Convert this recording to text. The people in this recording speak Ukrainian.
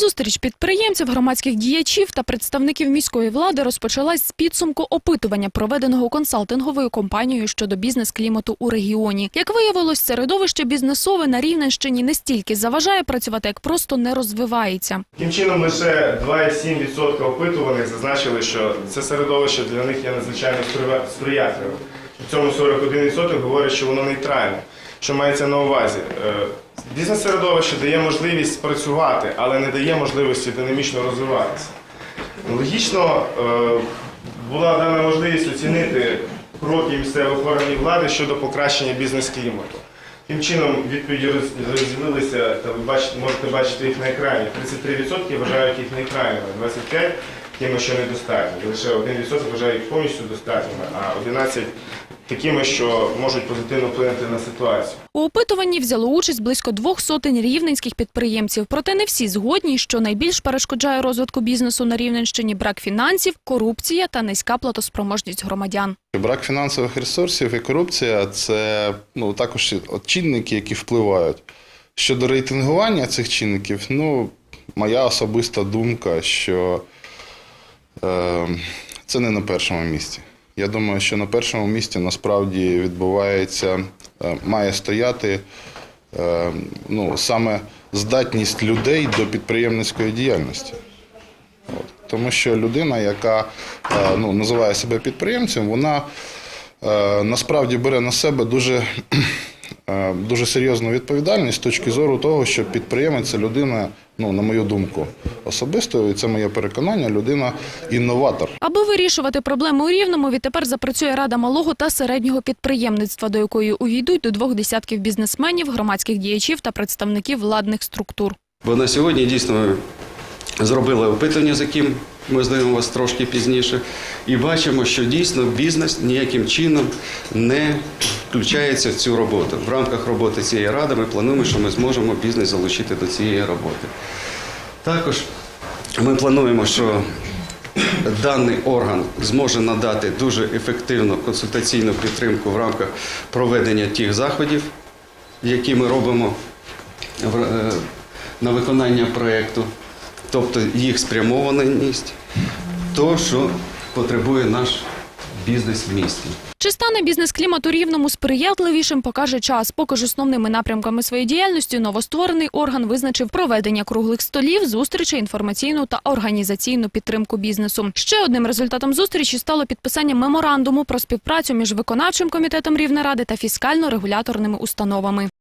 Зустріч підприємців, громадських діячів та представників міської влади розпочалась з підсумку опитування, проведеного консалтинговою компанією щодо бізнес-клімату у регіоні. Як виявилось, середовище бізнесове на Рівненщині не стільки заважає працювати, як просто не розвивається. Таким чином, лише 2,7% опитуваних зазначили, що це середовище для них є надзвичайно сприя- сприятливим. В цьому 41% говорять, що воно нейтральне. Що мається на увазі? Е, Бізнес-середовище дає можливість працювати, але не дає можливості динамічно розвиватися. Логічно е, була дана можливість оцінити кроки місцевих органів влади щодо покращення бізнес-клімату. Тим чином відповіді розділилися, та ви бачите, можете бачити їх на екрані. 33% вважають їх нейтральними, 25% тими, що недостатні. І лише 1% вважають їх повністю достатніми, а 11% такими, що можуть позитивно вплинути на ситуацію. У опитуванні взяло участь близько двох сотень рівненських підприємців. Проте не всі згодні, що найбільш перешкоджає розвитку бізнесу на Рівненщині брак фінансів, корупція та низька платоспроможність громадян. Брак фінансових ресурсів і корупція це ну, також чинники, які впливають. Щодо рейтингування цих чинників, ну, моя особиста думка, що це не на першому місці. Я думаю, що на першому місці насправді відбувається, е, має стояти е, ну, саме здатність людей до підприємницької діяльності. Тому що людина, яка е, ну, називає себе підприємцем, вона е, насправді бере на себе дуже, дуже серйозну відповідальність з точки зору того, що підприємець це людина, ну, на мою думку, особисто, і це моє переконання, людина інноватор. Аби вирішувати проблеми у Рівному, відтепер запрацює Рада малого та середнього підприємництва, до якої увійдуть до двох десятків бізнесменів, громадських діячів та представників владних структур. Бо на сьогодні дійсно зробили опитування, з яким ми знайомимо вас трошки пізніше, і бачимо, що дійсно бізнес ніяким чином не включається в цю роботу. В рамках роботи цієї ради ми плануємо, що ми зможемо бізнес залучити до цієї роботи. Також ми плануємо, що даний орган зможе надати дуже ефективну консультаційну підтримку в рамках проведення тих заходів, які ми робимо е, на виконання проєкту, тобто їх спрямованість, то, що потребує наш бізнес в місті. Чи стане бізнес-клімат у Рівному сприятливішим, покаже час. Поки ж основними напрямками своєї діяльності новостворений орган визначив проведення круглих столів, зустрічей, інформаційну та організаційну підтримку бізнесу. Ще одним результатом зустрічі стало підписання меморандуму про співпрацю між виконавчим комітетом Рівнеради та фіскально-регуляторними установами.